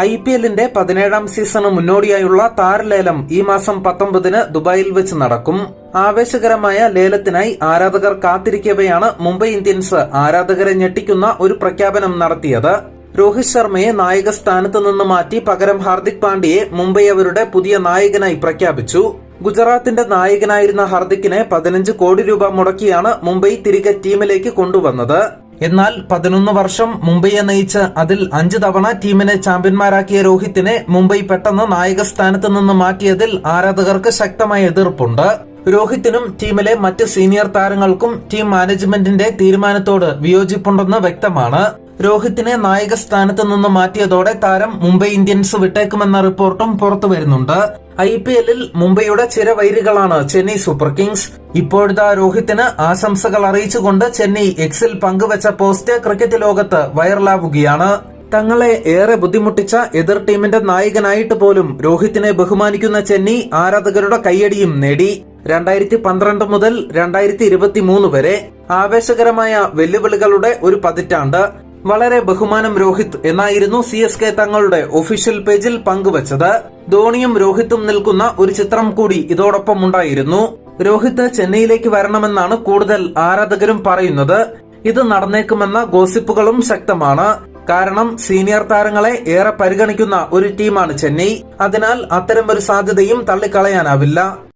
I P എല്ലിന്റെ പതിനേഴാം season മുന്നോടിയായുള്ള താരലേലം ഈ മാസം പത്തൊമ്പതിന് ദുബായിൽ വെച്ച് നടക്കും. ആവേശകരമായ ലേലത്തിനായി ആരാധകർ കാത്തിരിക്കവെയാണ് മുംബൈ ഇന്ത്യൻസ് ആരാധകരെ ഞെട്ടിക്കുന്ന ഒരു പ്രഖ്യാപനം നടത്തിയത്. രോഹിത് ശർമ്മയെ നായക സ്ഥാനത്ത് നിന്ന് മാറ്റി പകരം ഹാർദിക് പാണ്ഡ്യയെ മുംബൈ അവരുടെ പുതിയ നായകനായി പ്രഖ്യാപിച്ചു. ഗുജറാത്തിന്റെ നായകനായിരുന്ന ഹാർദിക്കിനെ പതിനഞ്ച് കോടി രൂപ മുടക്കിയാണ് മുംബൈ തിരികെ ടീമിലേക്ക് കൊണ്ടുവന്നത്. എന്നാൽ പതിനൊന്ന് വർഷം മുംബൈയെ നയിച്ച് അതിൽ അഞ്ച് തവണ ടീമിനെ ചാമ്പ്യന്മാരാക്കിയ രോഹിത്തിനെ മുംബൈ പെട്ടെന്ന് നായക സ്ഥാനത്ത് നിന്ന് മാറ്റിയതിൽ ആരാധകർക്ക് ശക്തമായ എതിർപ്പുണ്ട്. രോഹിത്തിനും ടീമിലെ മറ്റ് സീനിയർ താരങ്ങൾക്കും ടീം മാനേജ്മെന്റിന്റെ തീരുമാനത്തോട് വിയോജിപ്പുണ്ടെന്ന് വ്യക്തമാണ്. രോഹിത്തിനെ നായക സ്ഥാനത്ത് നിന്ന് മാറ്റിയതോടെ താരം മുംബൈ ഇന്ത്യൻസ് വിട്ടേക്കുമെന്ന റിപ്പോർട്ടും പുറത്തു വരുന്നുണ്ട്. ഐ പി എല്ലിൽ മുംബൈയുടെ ചിരവൈരികളാണ് ചെന്നൈ സൂപ്പർ കിങ്സ്. ഇപ്പോഴത്തെ രോഹിത്തിന് ആശംസകൾ അറിയിച്ചുകൊണ്ട് ചെന്നൈ എക്സിൽ പങ്കുവച്ച പോസ്റ്റ് ക്രിക്കറ്റ് ലോകത്ത് വൈറലാവുകയാണ്. തങ്ങളെ ഏറെ ബുദ്ധിമുട്ടിച്ച എതിർ ടീമിന്റെ നായകനായിട്ട് പോലും രോഹിത്തിനെ ബഹുമാനിക്കുന്ന ചെന്നൈ ആരാധകരുടെ കയ്യടിയും നേടി. രണ്ടായിരത്തി പന്ത്രണ്ട് മുതൽ രണ്ടായിരത്തി ഇരുപത്തി മൂന്ന് വരെ ആവേശകരമായ വെല്ലുവിളികളുടെ ഒരു പതിറ്റാണ്ട്. വളരെ ബഹുമാനം രോഹിത് എന്നായിരുന്നു സി എസ് കെ തങ്ങളുടെ ഒഫീഷ്യൽ പേജിൽ പങ്കുവച്ചത്. ധോണിയും രോഹിത്തും നിൽക്കുന്ന ഒരു ചിത്രം കൂടി ഇതോടൊപ്പം ഉണ്ടായിരുന്നു. രോഹിത് ചെന്നൈയിലേക്ക് വരണമെന്നാണ് കൂടുതൽ ആരാധകരും പറയുന്നത്. ഇത് നടന്നേക്കുമെന്ന ഗോസിപ്പുകളും ശക്തമാണ്. കാരണം സീനിയർ താരങ്ങളെ ഏറെ പരിഗണിക്കുന്ന ഒരു ടീമാണ് ചെന്നൈ. അതിനാൽ അത്തരം ഒരു സാധ്യതയും തള്ളിക്കളയാനാവില്ല.